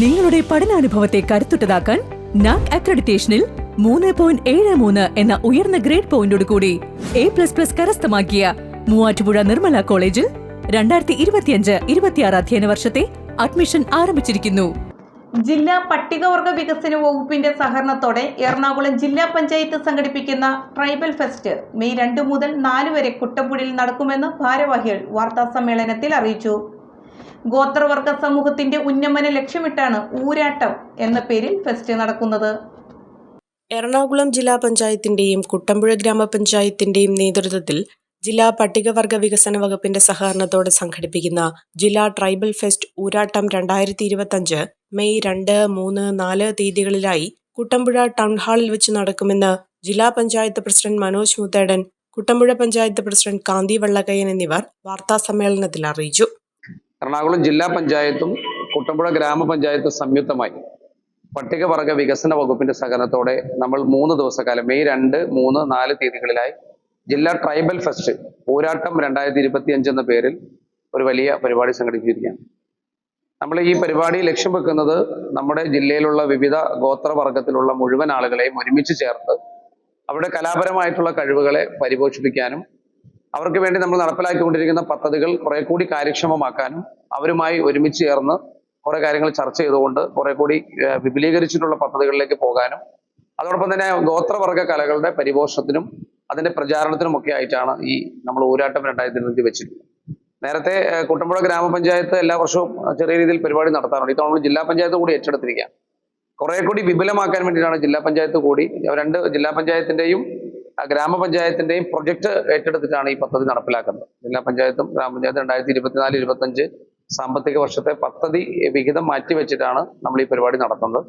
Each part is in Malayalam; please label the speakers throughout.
Speaker 1: നിങ്ങളുടെ പഠനാനുഭവത്തെ കരുത്തുറ്റതാക്കാൻ നാക് അക്രഡിറ്റേഷനിൽ മൂന്ന് പോയിന്റ് ഏഴ് മൂന്ന് എന്ന ഉയർന്ന ഗ്രേഡ് പോയിന്റോട് കൂടി എ പ്ലസ് പ്ലസ് കരസ്ഥമാക്കിയ മൂവാറ്റുപുഴ നിർമ്മല കോളേജിൽ രണ്ടായിരത്തി ഇരുപത്തിയഞ്ച് ഇരുപത്തിയാറ് അധ്യയന വർഷത്തെ അഡ്മിഷൻ ആരംഭിച്ചിരിക്കുന്നു.
Speaker 2: ജില്ലാ പട്ടികവർഗ വികസന വകുപ്പിന്റെ സഹകരണത്തോടെ എറണാകുളം ജില്ലാ പഞ്ചായത്ത് സംഘടിപ്പിക്കുന്ന ട്രൈബൽ ഫെസ്റ്റ് മെയ് രണ്ട് മുതൽ നാല് വരെ കുട്ടമ്പുഴയിൽ നടക്കുമെന്ന് ഭാരവാഹികൾ വാർത്താ സമ്മേളനത്തിൽ അറിയിച്ചു. ഗോത്രവർഗ സമൂഹത്തിന്റെ ഉന്നമനം ലക്ഷ്യമിട്ടാണ് ഊരാട്ടം എന്ന പേരിൽ ഫെസ്റ്റ് നടക്കുന്നത്.
Speaker 3: എറണാകുളം ജില്ലാ പഞ്ചായത്തിന്റെയും കുട്ടമ്പുഴ ഗ്രാമപഞ്ചായത്തിന്റെയും നേതൃത്വത്തിൽ ജില്ലാ പട്ടികവർഗ വികസന വകുപ്പിന്റെ സഹകരണത്തോടെ സംഘടിപ്പിക്കുന്ന ജില്ലാ ട്രൈബൽ ഫെസ്റ്റ് ഊരാട്ടം രണ്ടായിരത്തി ഇരുപത്തഞ്ച് മെയ് രണ്ട് മൂന്ന് നാല് തീയതികളിലായി കുട്ടമ്പുഴ ടൗൺ ഹാളിൽ വെച്ച് നടക്കുമെന്ന് ജില്ലാ പഞ്ചായത്ത് പ്രസിഡന്റ് മനോജ് മുത്തേടൻ കുട്ടമ്പുഴ പഞ്ചായത്ത് പ്രസിഡന്റ് കാന്തി വള്ളക്കയ്യൻ എന്നിവർ വാർത്താ സമ്മേളനത്തിൽ അറിയിച്ചു.
Speaker 4: എറണാകുളം ജില്ലാ പഞ്ചായത്തും കുട്ടമ്പുഴ ഗ്രാമപഞ്ചായത്തും സംയുക്തമായി പട്ടികവർഗ വികസന വകുപ്പിന്റെ സഹകരണത്തോടെ നമ്മൾ മൂന്ന് ദിവസക്കാലം മെയ് രണ്ട് മൂന്ന് നാല് തീയതികളിലായി ജില്ലാ ട്രൈബൽ ഫെസ്റ്റ് പോരാട്ടം രണ്ടായിരത്തി ഇരുപത്തി അഞ്ച് എന്ന പേരിൽ ഒരു വലിയ പരിപാടി സംഘടിപ്പിച്ചിരിക്കുകയാണ്. നമ്മൾ ഈ പരിപാടി ലക്ഷ്യം വെക്കുന്നത് നമ്മുടെ ജില്ലയിലുള്ള വിവിധ ഗോത്രവർഗത്തിലുള്ള മുഴുവൻ ആളുകളെയും ഒരുമിച്ച് ചേർത്ത് അവരുടെ കലാപരമായിട്ടുള്ള കഴിവുകളെ പരിപോഷിപ്പിക്കാനും അവർക്ക് വേണ്ടി നമ്മൾ നടപ്പിലാക്കിക്കൊണ്ടിരിക്കുന്ന പദ്ധതികൾ കുറെ കൂടി കാര്യക്ഷമമാക്കാനും അവരുമായി ഒരുമിച്ച് ചേർന്ന് കുറെ കാര്യങ്ങൾ ചർച്ച ചെയ്തുകൊണ്ട് കുറെ കൂടി വിപുലീകരിച്ചിട്ടുള്ള പദ്ധതികളിലേക്ക് പോകാനും അതോടൊപ്പം തന്നെ ഗോത്രവർഗ കലകളുടെ പരിപോഷണത്തിനും അതിന്റെ പ്രചാരണത്തിനും ഒക്കെ ആയിട്ടാണ് ഈ നമ്മൾ ഊരാട്ടം രണ്ടായിരത്തി വെച്ചിട്ടുള്ളത് നേരത്തെ കുട്ടമ്പുഴ ഗ്രാമപഞ്ചായത്ത് എല്ലാ വർഷവും ചെറിയ രീതിയിൽ പരിപാടി നടത്താറുണ്ട്. ഇത്തവണ ജില്ലാ പഞ്ചായത്ത് കൂടി ഏറ്റെടുത്തിരിക്കുകയാണ്. കുറെ കൂടി വിപുലമാക്കാൻ വേണ്ടിയിട്ടാണ് ജില്ലാ പഞ്ചായത്ത് കൂടി രണ്ട് ജില്ലാ പഞ്ചായത്തിന്റെയും ഗ്രാമപഞ്ചായത്തിന്റെയും പ്രൊജക്ട് ഏറ്റെടുത്തിട്ടാണ് ഈ പദ്ധതി നടപ്പിലാക്കുന്നത്. ജില്ലാ പഞ്ചായത്തും ഗ്രാമപഞ്ചായത്തും രണ്ടായിരത്തി ഇരുപത്തിനാല് ഇരുപത്തഞ്ച് സാമ്പത്തിക വർഷത്തെ പദ്ധതി വിഹിതം മാറ്റിവെച്ചിട്ടാണ് നമ്മൾ ഈ പരിപാടി നടത്തുന്നത്.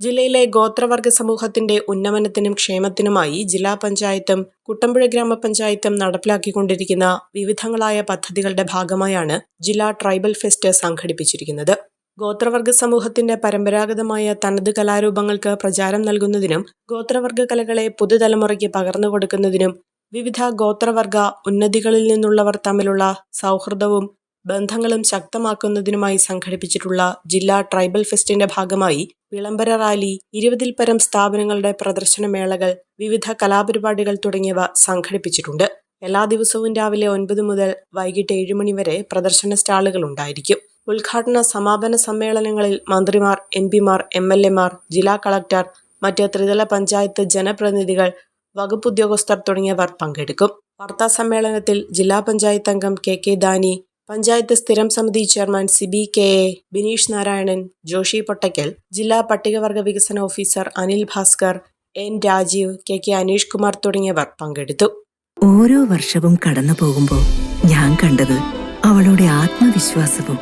Speaker 3: ജില്ലയിലെ ഗോത്രവർഗ സമൂഹത്തിന്റെ ഉന്നമനത്തിനും ക്ഷേമത്തിനുമായി ജില്ലാ പഞ്ചായത്തും കുട്ടമ്പുഴ ഗ്രാമപഞ്ചായത്തും നടപ്പിലാക്കിക്കൊണ്ടിരിക്കുന്ന വിവിധങ്ങളായ പദ്ധതികളുടെ ഭാഗമായാണ് ജില്ലാ ട്രൈബൽ ഫെസ്റ്റ് സംഘടിപ്പിച്ചിരിക്കുന്നത്. ഗോത്രവർഗ സമൂഹത്തിന്റെ പരമ്പരാഗതമായ തനത് കലാരൂപങ്ങൾക്ക് പ്രചാരം നൽകുന്നതിനും ഗോത്രവർഗ കലകളെ പുതുതലമുറയ്ക്ക് പകർന്നു കൊടുക്കുന്നതിനും വിവിധ ഗോത്രവർഗ ഉന്നതികളിൽ നിന്നുള്ളവർ തമ്മിലുള്ള സൗഹൃദവും ബന്ധങ്ങളും ശക്തമാക്കുന്നതിനുമായി സംഘടിപ്പിച്ചിട്ടുള്ള ജില്ലാ ട്രൈബൽ ഫെസ്റ്റിന്റെ ഭാഗമായി വിളംബര റാലി ഇരുപതിൽ പരം സ്ഥാപനങ്ങളുടെ പ്രദർശനമേളകൾ വിവിധ കലാപരിപാടികൾ തുടങ്ങിയവ സംഘടിപ്പിച്ചിട്ടുണ്ട്. എല്ലാ ദിവസവും രാവിലെ ഒൻപത് മുതൽ വൈകിട്ട് ഏഴ് മണി വരെ പ്രദർശന സ്റ്റാളുകൾ ഉണ്ടായിരിക്കും. ഉദ്ഘാടന സമാപന സമ്മേളനങ്ങളിൽ മന്ത്രിമാർ എം പിമാർ എം എൽ എമാർ ജില്ലാ കളക്ടർ മറ്റ് ത്രിതല പഞ്ചായത്ത് ജനപ്രതിനിധികൾ വകുപ്പ് ഉദ്യോഗസ്ഥർ തുടങ്ങിയവർ പങ്കെടുക്കും. വാർത്താ സമ്മേളനത്തിൽ ജില്ലാ പഞ്ചായത്ത് അംഗം കെ കെ ദാനി പഞ്ചായത്ത് സ്ഥിരം സമിതി chairman Sibi K A Bineesh Narayanan Joshi Pottackal ജില്ലാ പട്ടികവർഗ വികസന officer Anil Bhaskar N Rajeev K K Aneesh Kumar തുടങ്ങിയവർ പങ്കെടുത്തു.
Speaker 5: ഓരോ വർഷവും കടന്നു പോകുമ്പോൾ ഞാൻ കണ്ടത് അവളുടെ ആത്മവിശ്വാസവും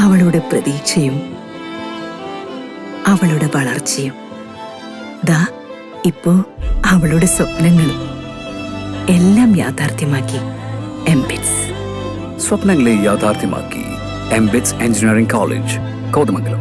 Speaker 5: അവളുടെ പ്രതീക്ഷയും അവളുടെ വളർച്ചയും. ദാ ഇപ്പോ അവളുടെ സ്വപ്നങ്ങളും എല്ലാം യാഥാർത്ഥ്യമാക്കി എംബിറ്റ്സ്.
Speaker 6: സ്വപ്നങ്ങളെ യാഥാർത്ഥ്യമാക്കി എംബിറ്റ്സ് എഞ്ചിനീയറിംഗ് കോളേജ് കോതമംഗലം.